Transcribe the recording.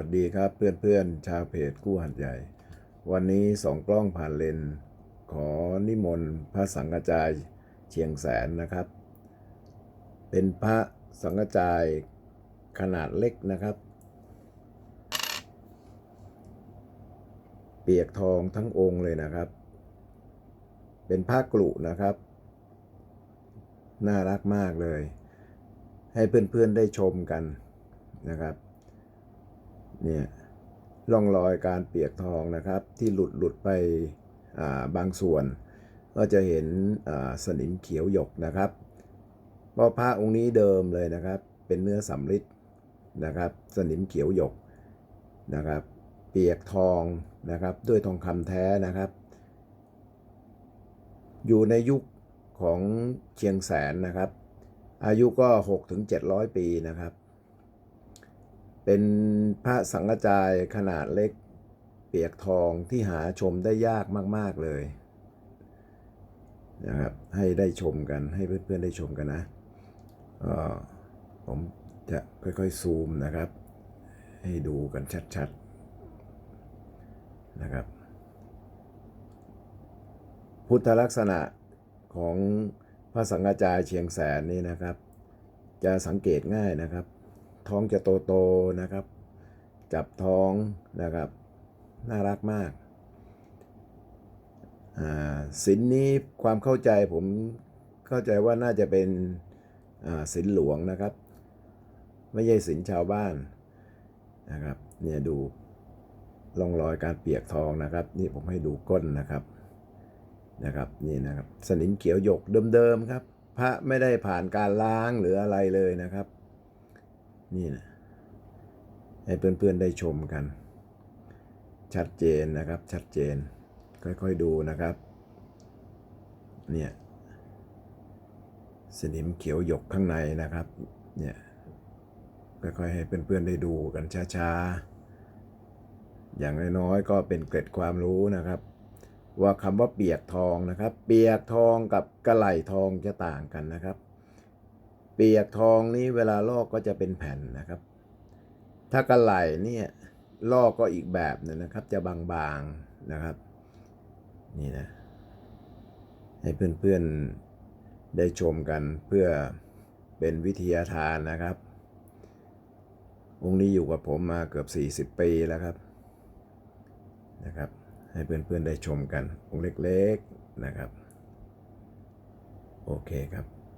วัสดีครับเพื่อนๆ ชาวเพจกู้หัดใหญ่ วันนี้สองกล้องผ่านเลน ขอนิมนต์พระสังฆจายเชียงแสนนะครับ เป็นพระสังฆจายขนาดเล็กนะครับ เปียกทองทั้งองค์เลยนะครับ เป็นผ้ากลุนะครับ น่ารักมากเลย ให้เพื่อนๆได้ชมกันนะครับ เนี่ยร่องรอยการเปียกทองนะครับ ที่หลุดหลุดไปบางส่วน ก็จะเห็นสนิมเขียวหยกนะครับเพราะพระองค์นี้เดิมเลยนะครับ เป็นเนื้อสำริดนะครับ สนิมเขียวหยกนะครับ เปียกทองนะครับ ด้วยทองคำแท้นะครับ อยู่ในยุคของเชียงแสนนะครับ อายุก็6ถึง700 ปีนะครับ เป็นพระสังฆจายขนาดเล็กเปียกทองที่หาชมได้ยากมาก ๆเลยนะครับให้ได้ชมกันให้เพื่อนๆได้ชมกันนะก็ผมจะค่อยๆซูมนะครับ ให้ดูกันชัดๆนะครับ พุทธลักษณะของพระสังฆจายเชียงแสนนี่นะครับ จะสังเกตง่ายนะครับ ท้องจะโตๆนะครับ จับท้องนะครับ น่ารักมากอ่าศิลนี้ความเข้าใจผมเข้าใจว่าน่าจะเป็นอ่าศิลหลวงนะครับ ไม่ใช่ศิลชาวบ้านนะครับเนี่ยดูร่องรอยการเปียกทองนะครับ นี่ผมให้ดูก้นนะครับนะครับนี่นะครับ สนิมเขียวหยกเดิมๆครับ พระไม่ได้ผ่านการล้างหรืออะไรเลยนะครับ นี่นะให้เพื่อนๆได้ชมกัน ชัดเจนนะครับ ชัดเจน ค่อยๆดูนะครับ เนี่ยสนิมเขียวหยกข้างในนะครับ เนี่ยค่อยๆให้เพื่อนๆได้ดูกันช้าๆ อย่างน้อยๆก็เป็นเกร็ดความรู้นะครับ ว่าคำว่าเปียกทองนะครับ เปียกทองกับกระไหลทองจะต่างกันนะครับ เปียกทองนี้เวลาลอกก็จะเป็นแผ่นนะครับ ถ้ากระไหลเนี่ยลอกก็อีกแบบหนึงนะครับ จะบางๆนะครับ นี่นะ ให้เพื่อนๆได้ชมกันเพื่อเป็นวิทยาทานนะครับ องค์นี้อยู่กับผมมาเกือบ 40 ปีแล้วครับนะครับ ให้เพื่อนๆได้ชมกันองค์เล็กๆนะครับ โอเคครับ